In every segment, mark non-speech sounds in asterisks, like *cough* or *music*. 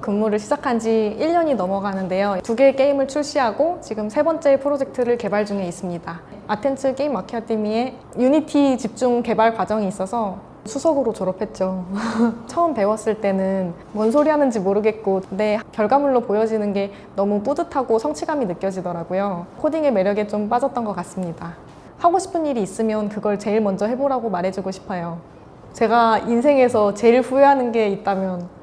근무를 시작한 지 1년이 넘어가는데요. 두 개의 게임을 출시하고 지금 세 번째 프로젝트를 개발 중에 있습니다. 아텐츠 게임 아카데미의 유니티 집중 개발 과정이 있어서 수석으로 졸업했죠. *laughs* 처음 배웠을 때는 뭔 소리 하는지 모르겠고, 근데 결과물로 보여지는 게 너무 뿌듯하고 성취감이 느껴지더라고요. 코딩의 매력에 좀 빠졌던 것 같습니다. 하고 싶은 일이 있으면 그걸 제일 먼저 해보라고 말해주고 싶어요. 제가 인생에서 제일 후회하는 게 있다면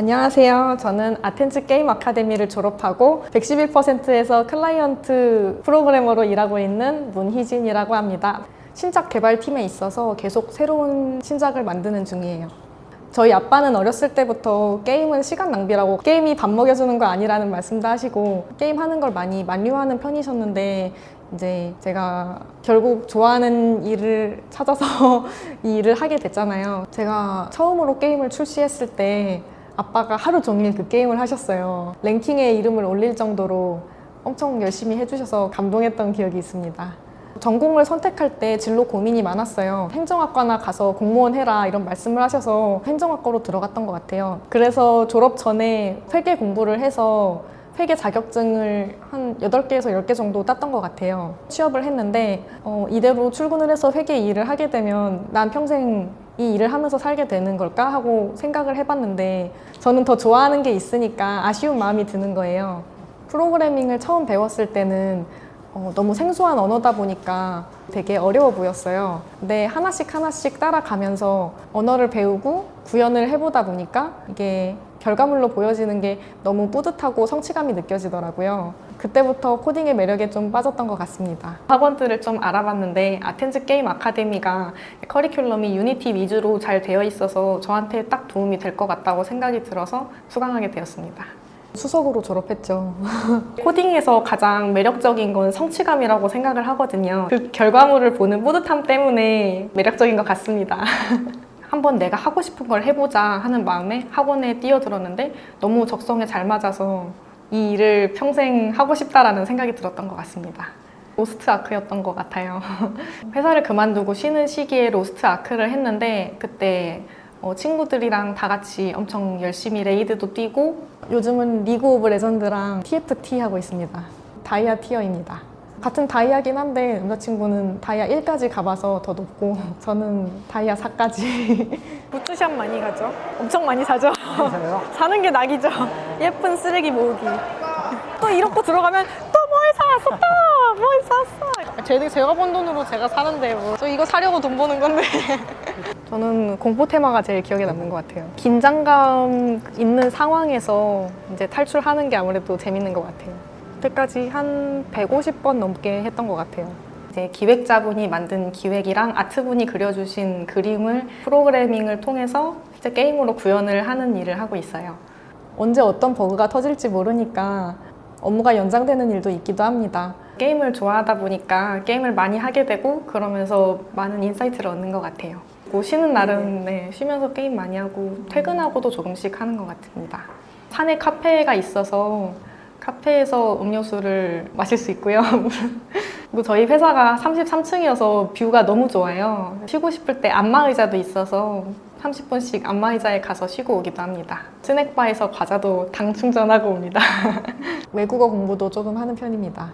안녕하세요. 저는 아텐츠 게임 아카데미를 졸업하고 111%에서 클라이언트 프로그래머로 일하고 있는 문희진이라고 합니다. 신작 개발팀에 있어서 계속 새로운 신작을 만드는 중이에요. 저희 아빠는 어렸을 때부터 게임은 시간 낭비라고 게임이 밥 먹여주는 거 아니라는 말씀도 하시고 게임 하는 걸 많이 만류하는 편이셨는데 이제 제가 결국 좋아하는 일을 찾아서 *laughs* 이 일을 하게 됐잖아요. 제가 처음으로 게임을 출시했을 때 아빠가 하루 종일 그 게임을 하셨어요. 랭킹에 이름을 올릴 정도로 엄청 열심히 해주셔서 감동했던 기억이 있습니다. 전공을 선택할 때 진로 고민이 많았어요. 행정학과나 가서 공무원 해라 이런 말씀을 하셔서 행정학과로 들어갔던 것 같아요. 그래서 졸업 전에 회계 공부를 해서 회계 자격증을 한 8개에서 10개 정도 땄던 것 같아요. 취업을 했는데 어, 이대로 출근을 해서 회계 일을 하게 되면 난 평생 이 일을 하면서 살게 되는 걸까 하고 생각을 해봤는데 저는 더 좋아하는 게 있으니까 아쉬운 마음이 드는 거예요. 프로그래밍을 처음 배웠을 때는 어, 너무 생소한 언어다 보니까 되게 어려워 보였어요. 근데 하나씩 하나씩 따라가면서 언어를 배우고 구현을 해보다 보니까 이게 결과물로 보여지는 게 너무 뿌듯하고 성취감이 느껴지더라고요. 그때부터 코딩의 매력에 좀 빠졌던 것 같습니다. 학원들을 좀 알아봤는데 아텐즈 게임 아카데미가 커리큘럼이 유니티 위주로 잘 되어 있어서 저한테 딱 도움이 될 것 같다고 생각이 들어서 수강하게 되었습니다. 수석으로 졸업했죠. *laughs* 코딩에서 가장 매력적인 건 성취감이라고 생각을 하거든요. 그 결과물을 보는 뿌듯함 때문에 매력적인 것 같습니다. *laughs* 한번 내가 하고 싶은 걸 해보자 하는 마음에 학원에 뛰어들었는데 너무 적성에 잘 맞아서 이 일을 평생 하고 싶다라는 생각이 들었던 것 같습니다. 로스트 아크였던 것 같아요. *laughs* 회사를 그만두고 쉬는 시기에 로스트 아크를 했는데 그때 어, 친구들이랑 다 같이 엄청 열심히 레이드도 뛰고 요즘은 리그 오브 레전드랑 TFT 하고 있습니다. 다이아 티어입니다. 같은 다이아긴 한데 남자친구는 다이아 1까지 가봐서 더 높고 *laughs* 저는 다이아 4까지 *laughs* 부츠샵 많이 가죠? 엄청 많이 사죠? 사는 게 낙이죠. 예쁜 쓰레기 모으기. 또 이렇게 들어가면 또 뭘 샀어? 또 뭘 샀어? 제, 제가 번 돈으로 제가 사는데 뭐. 저 이거 사려고 돈 버는 건데. *laughs* 저는 공포 테마가 제일 기억에 남는 것 같아요. 긴장감 있는 상황에서 이제 탈출하는 게 아무래도 재밌는 것 같아요. 그때까지 한 150번 넘게 했던 것 같아요. 이제 기획자분이 만든 기획이랑 아트분이 그려주신 그림을 프로그래밍을 통해서 실제 게임으로 구현을 하는 일을 하고 있어요. 언제 어떤 버그가 터질지 모르니까 업무가 연장되는 일도 있기도 합니다. 게임을 좋아하다 보니까 게임을 많이 하게 되고 그러면서 많은 인사이트를 얻는 것 같아요. 뭐 쉬는 날은 네, 쉬면서 게임 많이 하고 퇴근하고도 조금씩 하는 것 같습니다. 산에 카페가 있어서 카페에서 음료수를 마실 수 있고요. 그리고 *laughs* 저희 회사가 33층이어서 뷰가 너무 좋아요. 쉬고 싶을 때 안마 의자도 있어서 30분씩 안마의자에 가서 쉬고 오기도 합니다. 스낵바에서 과자도 당 충전하고 옵니다. *laughs* 외국어 공부도 조금 하는 편입니다.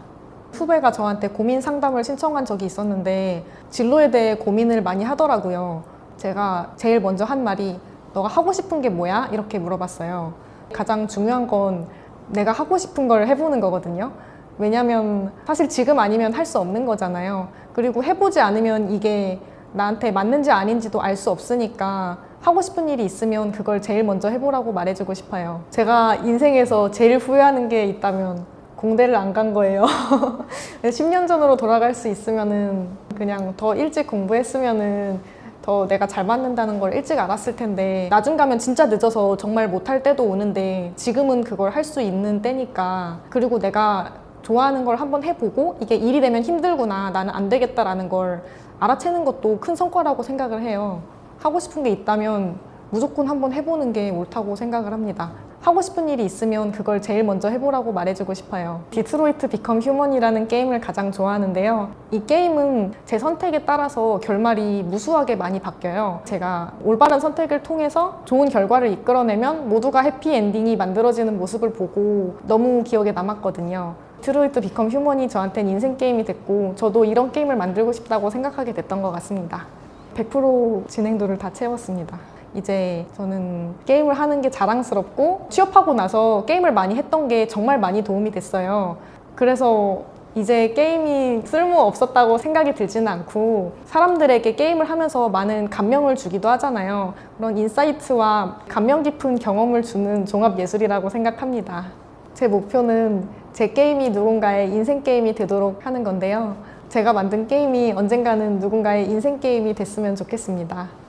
후배가 저한테 고민 상담을 신청한 적이 있었는데 진로에 대해 고민을 많이 하더라고요. 제가 제일 먼저 한 말이 너가 하고 싶은 게 뭐야? 이렇게 물어봤어요. 가장 중요한 건 내가 하고 싶은 걸 해보는 거거든요. 왜냐면 사실 지금 아니면 할 수 없는 거잖아요. 그리고 해보지 않으면 이게 나한테 맞는지 아닌지도 알 수 없으니까 하고 싶은 일이 있으면 그걸 제일 먼저 해보라고 말해주고 싶어요. 제가 인생에서 제일 후회하는 게 있다면 공대를 안 간 거예요. *laughs* 10년 전으로 돌아갈 수 있으면은 그냥 더 일찍 공부했으면은 더 내가 잘 맞는다는 걸 일찍 알았을 텐데 나중 가면 진짜 늦어서 정말 못할 때도 오는데 지금은 그걸 할 수 있는 때니까 그리고 내가 좋아하는 걸 한번 해보고 이게 일이 되면 힘들구나 나는 안 되겠다라는 걸 알아채는 것도 큰 성과라고 생각을 해요 하고 싶은 게 있다면 무조건 한번 해보는 게 옳다고 생각을 합니다 하고 싶은 일이 있으면 그걸 제일 먼저 해보라고 말해주고 싶어요. 디트로이트 비컴 휴먼이라는 게임을 가장 좋아하는데요. 이 게임은 제 선택에 따라서 결말이 무수하게 많이 바뀌어요. 제가 올바른 선택을 통해서 좋은 결과를 이끌어내면 모두가 해피 엔딩이 만들어지는 모습을 보고 너무 기억에 남았거든요. 디트로이 트 비컴 휴먼이 저한테는 인생 게임이 됐고 저도 이런 게임을 만들고 싶다고 생각하게 됐던 것 같습니다. 100% 진행도를 다 채웠습니다. 이제 저는 게임을 하는 게 자랑스럽고 취업하고 나서 게임을 많이 했던 게 정말 많이 도움이 됐어요. 그래서 이제 게임이 쓸모 없었다고 생각이 들지는 않고 사람들에게 게임을 하면서 많은 감명을 주기도 하잖아요. 그런 인사이트와 감명 깊은 경험을 주는 종합 예술이라고 생각합니다. 제 목표는 제 게임이 누군가의 인생 게임이 되도록 하는 건데요. 제가 만든 게임이 언젠가는 누군가의 인생 게임이 됐으면 좋겠습니다.